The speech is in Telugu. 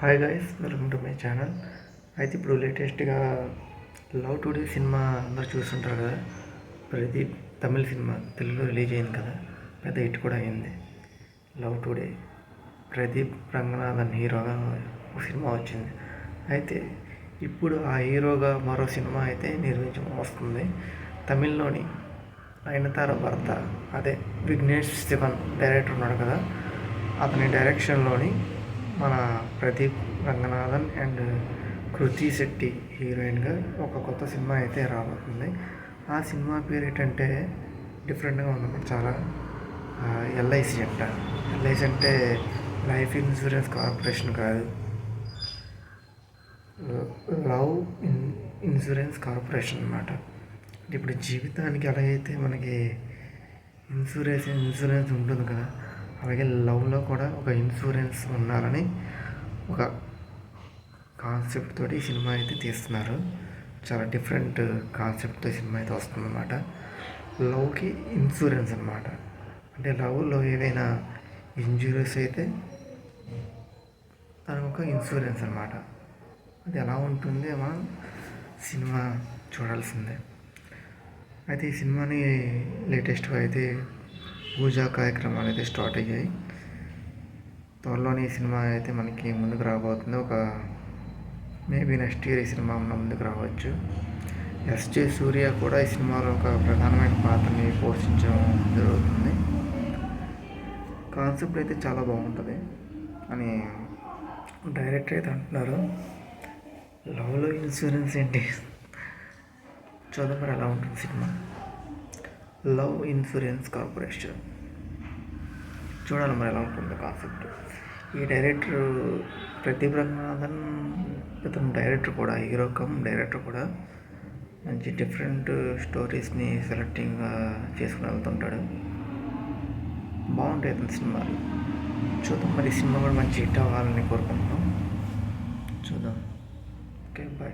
Hi guys welcome to my channel అయితే ఇప్పుడు లేటెస్ట్గా లవ్ టుడే సినిమా అందరూ చూస్తుంటారు కదా. ప్రదీప్ తమిళ సినిమా తెలుగులో రిలీజ్ అయింది కదా. పెద్ద హిట్ కూడా అయింది. లవ్ టుడే ప్రదీప్ రంగనాథన్ హీరోగా ఒక సినిమా వచ్చింది. అయితే ఇప్పుడు ఆ హీరోగా మరో సినిమా అయితే నిర్మించ వస్తుంది. తమిళ్ళోని నయనతార భర్త అదే విఘ్నేష్ శివన్ డైరెక్టర్ ఉన్నాడు కదా. అతని డైరెక్షన్లోని మన ప్రదీప్ రంగనాథన్ అండ్ కృతి శెట్టి హీరోయిన్గా ఒక కొత్త సినిమా అయితే రాబోతుంది. ఆ సినిమా పేరు ఏంటంటే డిఫరెంట్గా ఉంది చాలా ఎల్ఐసి అంట. ఎల్ఐసి అంటే లైఫ్ ఇన్సూరెన్స్ కార్పొరేషన్ కాదు. లవ్ ఇన్ ఇన్సూరెన్స్ కార్పొరేషన్ అనమాట ఇప్పుడు జీవితానికి ఎలాగైతే మనకి ఇన్సూరెన్స్ ఇన్సూరెన్స్ ఉంటుంది కదా అలాగే లవ్లో కూడా ఒక ఇన్సూరెన్స్ ఉండాలని ఒక కాన్సెప్ట్ తోటి సినిమా అయితే తీస్తున్నారు. చాలా డిఫరెంట్ కాన్సెప్ట్తో సినిమా అయితే వస్తుందన్నమాట. లవ్కి ఇన్సూరెన్స్ అనమాట అంటే లవ్లో ఏవైనా ఇంజురీస్ అయితే దానికి ఒక ఇన్సూరెన్స్ అనమాట అది ఎలా ఉంటుంది మనం సినిమా చూడాల్సిందే. అయితే ఈ సినిమాని లేటెస్ట్గా అయితే పూజా కార్యక్రమాలు అయితే స్టార్ట్ అయ్యాయి. త్వరలోనే ఈ సినిమా అయితే మనకి ముందుకు రాబోతుంది. ఒక మేబీ నెక్స్ట్ ఇయర్ ఈ సినిమా మన ముందుకు రావచ్చు. ఎస్జే సూర్య కూడా ఈ సినిమాలో ఒక ప్రధానమైన పాత్రని పోషించడం జరుగుతుంది. కాన్సెప్ట్ అయితే చాలా బాగుంటుంది అని డైరెక్టర్ అయితే అంటున్నారు. లవ్లో ఇన్సూరెన్స్ ఏంటి? చూద్దాం మరి ఎలా ఉంటుంది సినిమా? Love insurance corporation. చూడాలి మరి ఎలా ఉంటుంది కాన్సెప్ట్. ఈ డైరెక్టర్ ప్రదీప్ రంగనాథన్ ఇతను డైరెక్టర్ కూడా హీరో కమ్ డైరెక్టర్ కూడా మంచి డిఫరెంట్ స్టోరీస్ని సెలెక్టింగ్గా చేసుకుని వెళ్తుంటాడు. బాగుంటాయి అతని సినిమాలు. చూద్దాం మరి సినిమా కూడా మంచి హిట్ అవ్వాలని కోరుకుంటున్నాం. చూద్దాం. Okay bye.